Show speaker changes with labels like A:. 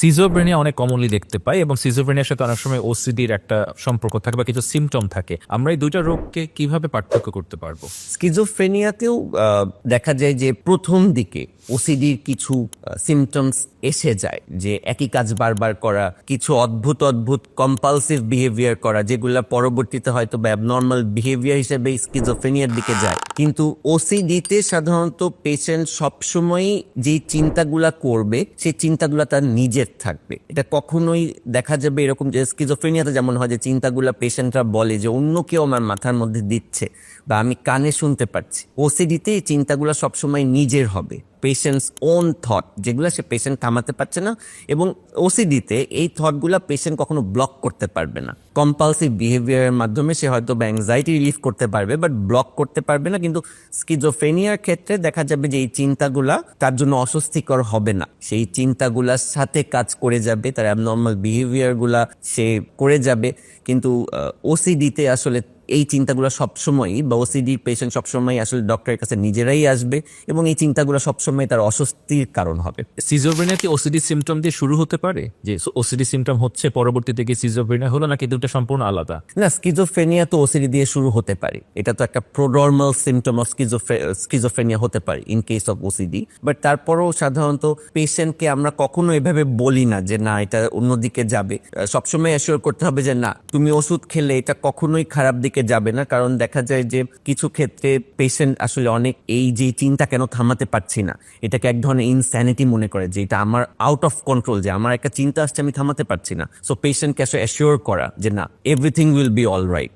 A: Schizophrenia অনেক commonly দেখতে পাই এবং সিজোফ্রেনিয়ার সাথে অনেক সময় ওসিডির একটা সম্পর্ক থাকে বা কিছু সিমটম থাকে। আমরা এই দুইটা রোগকে কীভাবে পার্থক্য করতে পারব?
B: স্কিজোফ্রেনিয়াতেও দেখা যায় যে প্রথম দিকে ওসিডির কিছু সিমটমস এসে যায় যে একই কাজ বারবার করা, কিছু অদ্ভুত অদ্ভুত কম্পালসিভ বিহেভিয়ার করা, যেগুলা পরবর্তীতে হয়তো অ্যাবনর্মাল বিহেভিয়ার হিসেবে স্কিজোফ্রেনিয়ার দিকে যায়। কিন্তু ওসিডিতে সাধারণত পেশেন্ট সবসময়ই যে চিন্তাগুলা করবে, সেই চিন্তাগুলা তার নিজের থাকবে। এটা কখনোই দেখা যাবে এরকম যে স্কিজোফ্রেনিয়াতে যেমন হয় যে চিন্তাগুলো পেশেন্টরা বলে যে অন্য কেউ আমার মাথার মধ্যে দিচ্ছে বা আমি কানে শুনতে পারছি। ওসিডিতে এই চিন্তাগুলো সবসময় নিজের হবে। পেশেন্টস ওন থট যেগুলো সে পেশেন্ট থামাতে পারছে না, এবং ওসিডিতে এই থটগুলো পেশেন্ট কখনো ব্লক করতে পারবে না। কম্পালসিভ বিহেভিয়ারের মাধ্যমে সে হয়তো বা অ্যাংজাইটি রিলিফ করতে পারবে বাট ব্লক করতে পারবে না, কিন্তু স্কিজোফ্রেনিয়ার ক্ষেত্রে দেখা যাবে যে এই চিন্তাগুলা তার জন্য অস্বস্তিকর হবে না। সেই চিন্তাগুলার সাথে কাজ করে যাবে, তার অ্যাবনর্মাল বিহেভিয়ারগুলা সে করে যাবে, কিন্তু ওসিডিতে আসলে এই চিন্তাগুলো সবসময়ই বা ওসিডি পেশেন্ট সবসময় আসলে ডক্টরের কাছে নিজেরাই আসবে এবং এই চিন্তাগুলো সবসময় তার অস্বস্তির কারণ হবে।
A: সিজোফ্রেনিয়া কি ওসিডি সিমটম দিয়ে শুরু হতে পারে? যে ওসিডি সিমটম হচ্ছে পরবর্তীতে কি সিজোফ্রেনিয়া হলো নাকি দুটো সম্পূর্ণ আলাদা?
B: না স্কিজোফ্রেনিয়া তো ওসিডি দিয়ে শুরু হতে পারে। এটা তো একটা প্রোডর্মাল সিমটম অফ স্কিজোফ্রেনিয়া হতে পারে in case of OCD but তারপরেও সাধারণত পেশেন্টকে আমরা কখনো এভাবে বলি না যে না এটা অন্যদিকে যাবে। সবসময় অ্যাসিওর করতে হবে যে না তুমি ওষুধ খেলে এটা কখনোই খারাপ দিকে যাবে না। কারণ দেখা যায় যে কিছু ক্ষেত্রে পেশেন্ট আসলে অনেক এই যে চিন্তা কেন থামাতে পারছি না, এটাকে এক ধরনের ইনস্যানিটি মনে করে যে এটা আমার আউট অফ কন্ট্রোল যে আমার একটা চিন্তা আসছে আমি থামাতে পারছি না। সো পেশেন্টকে আসলে অ্যাসিওর করা যে না everything will be all right